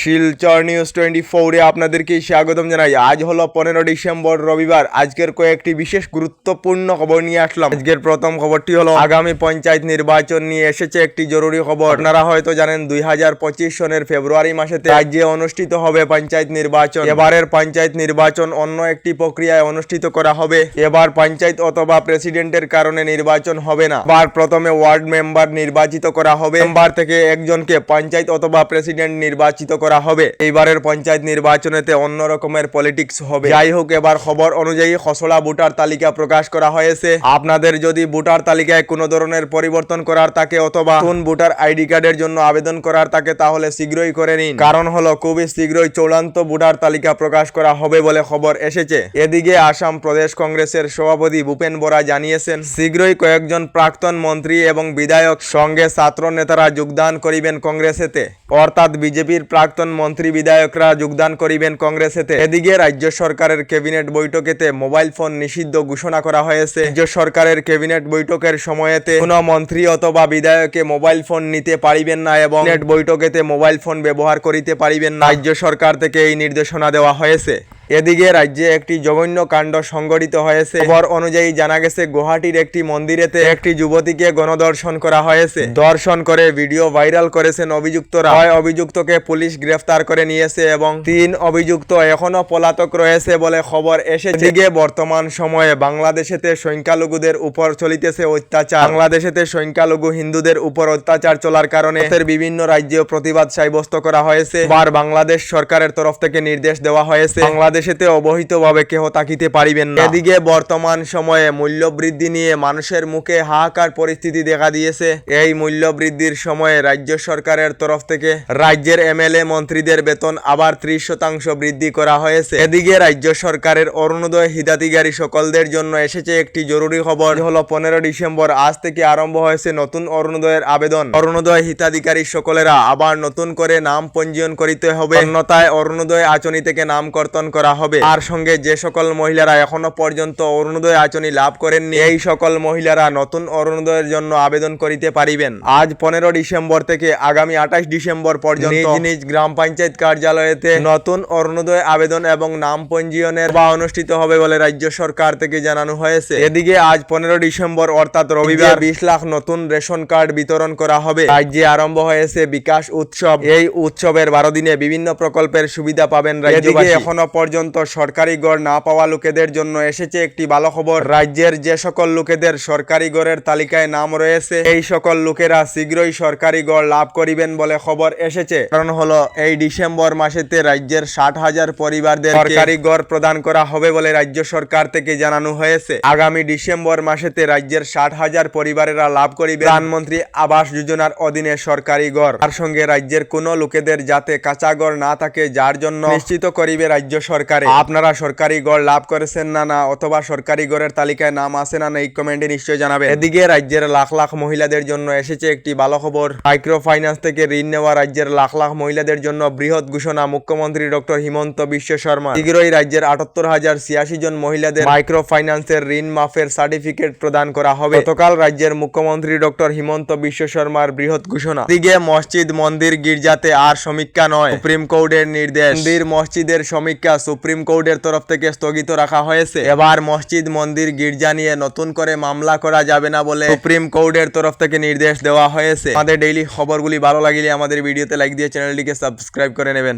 Silchar news twenty ফোরে আপনাদেরকে স্বাগতম জানাই। আজ হলো পনেরো ডিসেম্বর, রবিবার। আজকের কয়েকটি বিশেষ গুরুত্বপূর্ণ খবর নিয়ে আসলাম। আজকের প্রথম খবরটি হলো, আগামী পঞ্চায়েত নির্বাচন নিয়ে এসেছে একটি জরুরি খবর। আপনারা হয়তো জানেন, দুই হাজার পঁচিশ সনের ফেব্রুয়ারি মাসেতে রাজ্যে অনুষ্ঠিত হবে পঞ্চায়েত নির্বাচন। এবারের পঞ্চায়েত নির্বাচন অন্য একটি প্রক্রিয়ায় অনুষ্ঠিত করা হবে। এবার পঞ্চায়েত অথবা প্রেসিডেন্টের কারণে নির্বাচন হবে না। এবার প্রথমে ওয়ার্ড মেম্বার নির্বাচিত করা হবে। মেম্বার থেকে একজনকে পঞ্চায়েত অথবা প্রেসিডেন্ট নির্বাচিত করা হবে। এইবারের পঞ্চায়েত নির্বাচনেতে অন্য রকমের পলিটিক্স হবে। যাই হোক, এবার খবর অনুযায়ী খসড়া ভোটার তালিকা প্রকাশ করা হয়েছে। আপনাদের যদি ভোটার তালিকায় কোনো ধরনের পরিবর্তন করার থাকে অথবা কোন ভোটার আইডি কার্ডের জন্য আবেদন করার থাকে, তাহলে শীঘ্রই করে নিন। কারণ হলো, খুবই শীঘ্রই চূড়ান্ত ভোটার তালিকা প্রকাশ করা হবে বলে খবর এসেছে। এদিকে আসাম প্রদেশ কংগ্রেসের সভাপতি ভূপেন বরা জানিয়েছেন, শীঘ্রই কয়েকজন প্রাক্তন মন্ত্রী এবং বিধায়ক সঙ্গে ছাত্র নেতারা যোগদান করিবেন কংগ্রেসেতে। অর্থাৎ বিজেপির প্রাক্তন মন্ত্রী বিধায়করা যোগদান করিবেন কংগ্রেসেতে। এদিকে রাজ্য সরকারের ক্যাবিনেট বৈঠকেতে মোবাইল ফোন নিষিদ্ধ ঘোষণা করা হয়েছে। রাজ্য সরকারের ক্যাবিনেট বৈঠকের সময়েতে কোনো মন্ত্রী অথবা বিধায়কে মোবাইল ফোন নিতে পারিবেন না এবং ক্যাবিনেট বৈঠকেতে মোবাইল ফোন ব্যবহার করিতে পারিবেন না। রাজ্য সরকার থেকে এই নির্দেশনা দেওয়া হয়েছে। এদিকে রাজ্যে একটি জঘন্য কাণ্ড সংঘটিত হয়েছে। খবর অনুযায়ী জানা গেছে, গুয়াহাটির একটি মন্দিরেতে একটি যুবতীকে গণদর্শন করা হয়েছে। দর্শন করে ভিডিও ভাইরাল করেছেন অভিযুক্তরা। ছয় অভিযুক্তকে পুলিশ গ্রেফতার করে নিয়েছে এবং তিন অভিযুক্ত এখনও পলাতক রয়েছে বলে খবর এসেছে। এদিকে বর্তমান সময়ে বাংলাদেশেতে সংখ্যালঘুদের উপর চলিতেছে অত্যাচার। বাংলাদেশেতে সংখ্যালঘু হিন্দুদের উপর অত্যাচার চলার কারণে বিভিন্ন রাজ্যেও প্রতিবাদ সাব্যস্ত করা হয়েছে। বার বাংলাদেশ সরকারের তরফ থেকে নির্দেশ দেওয়া হয়েছে। বাংলাদেশেতে অবহিতভাবে কেহ তাকিতে পারিবেন না। এদিকে বর্তমান সময়ে মূল্য বৃদ্ধি নিয়ে মানুষের মুখে হাহাকার পরিস্থিতি দেখা দিয়েছে। এই মূল্য বৃদ্ধির সময়ে রাজ্য সরকারের তরফ থেকে রাজ্যের এমএলএ মন্ত্রীদের বেতন আবার ত্রিশ শতাংশ বৃদ্ধি করা হয়েছে। এদিকে রাজ্য সরকারের অরুণোদয় হিতাধিকারী সকলদের জন্য এসেছে একটি জরুরি খবর। হলো পনেরো ডিসেম্বর, আজ থেকে আরম্ভ হয়েছে নতুন অরুণোদয়ের আবেদন। অরুণোদয় হিতাধিকারী সকলেরা আবার নতুন করে নাম পঞ্জীয়ন করিতে হবে। অন্যতায় অরুণোদয় আচনি থেকে নাম কর্তন করা হবে। আর সঙ্গে যে সকল মহিলারা এখনও পর্যন্ত অরুণোদয় আচনি লাভ করেননি এই সকল মহিলারা নতুন অরুণোদয়ের জন্য আবেদন করিতে পারিবেন। আজ পনেরো ডিসেম্বর থেকে আগামী আঠাশ ডিসেম্বর পর্যন্ত নিজ নিজ গ্রাম পঞ্চায়েত কার্যালয়েতে নতুন অরুণোদয় আবেদন এবং নাম পঞ্জীয়নের বা অনুষ্ঠিত হবে বলে রাজ্য সরকার থেকে জানানো হয়েছে। এদিকে আজ পনেরো ডিসেম্বর অর্থাৎ রবিবার বিশ লাখ নতুন রেশন কার্ড বিতরণ করা হবে। রাজ্যে আরম্ভ হয়েছে বিকাশ উৎসব। এই উৎসবের বারো দিনে বিভিন্ন প্রকল্পের সুবিধা পাবেন রাজ্যবাসী। এখনও পর্যন্ত সরকারি গড় না পাওয়া লোকেদের জন্য এসেছে একটি ভালো খবর। রাজ্যের যে সকল লোকেদের সরকারি গড়ের তালিকায় নাম রয়েছে, এই সকল লোকেরা শীঘ্রই সরকারি গড় লাভ করিবেন বলে খবর এসেছে। কারণ হলো, এই ডিসেম্বর মাসেতে রাজ্যের ষাট হাজার পরিবারদের সরকারি গড় প্রদান করা হবে বলে রাজ্য সরকার থেকে জানানো হয়েছে। আগামী ডিসেম্বর মাসেতে রাজ্যের ষাট হাজার পরিবারেরা লাভ করিবে। প্রধানমন্ত্রী আবাস যোজনার অধীনে সরকারি গড়। তার সঙ্গে রাজ্যের কোনো লোকেদের যাতে কাঁচা গড় না থাকে, যার জন্য নিশ্চিত করিবে রাজ্য সরকারে আপনারা সরকারি গড় লাভ করেছেন না না অথবা সরকারি গড়ের তালিকায় নাম আসে না না এই কমেন্টে নিশ্চয়ই জানাবে এদিকে রাজ্যের লাখ লাখ মহিলাদের জন্য এসেছে একটি ভালো খবর মাইক্রো ফাইন্যান্স থেকে ঋণ নেওয়া রাজ্যের লাখ লাখ মহিলাদের জন্য বৃহৎ ঘোষণা মুখ্যমন্ত্রী ডক্টর হিমন্ত বিশ্ব শর্মা। শীঘ্রই রাজ্যের আটাত্তর হাজার ছিয়াশি জন মহিলাদের মাইক্রো ফাইন্যান্সের ঋণ মাফের সার্টিফিকেট প্রদান করা হবে। গতকাল রাজ্যের মুখ্যমন্ত্রী ডক্টর হিমন্ত বিশ্ব শর্মার বৃহৎ ঘোষণা। দিকে মসজিদ মন্দির গির্জাতে আর সমীক্ষা নয় সুপ্রিম কোর্টের নির্দেশ। মন্দির মসজিদের সমীক্ষা সুপ্রিম কোর্টের তরফ থেকে স্থগিত রাখা হয়েছে। এবার মসজিদ, মন্দির, গির্জা নিয়ে নতুন করে মামলা করা যাবে না বলে সুপ্রিম কোর্টের তরফ থেকে নির্দেশ দেওয়া হয়েছে। আমাদের ডেইলি খবরগুলি ভালো লাগলে আমাদের ভিডিওতে লাইক দিয়ে চ্যানেলটিকে সাবস্ক্রাইব করে নেবেন।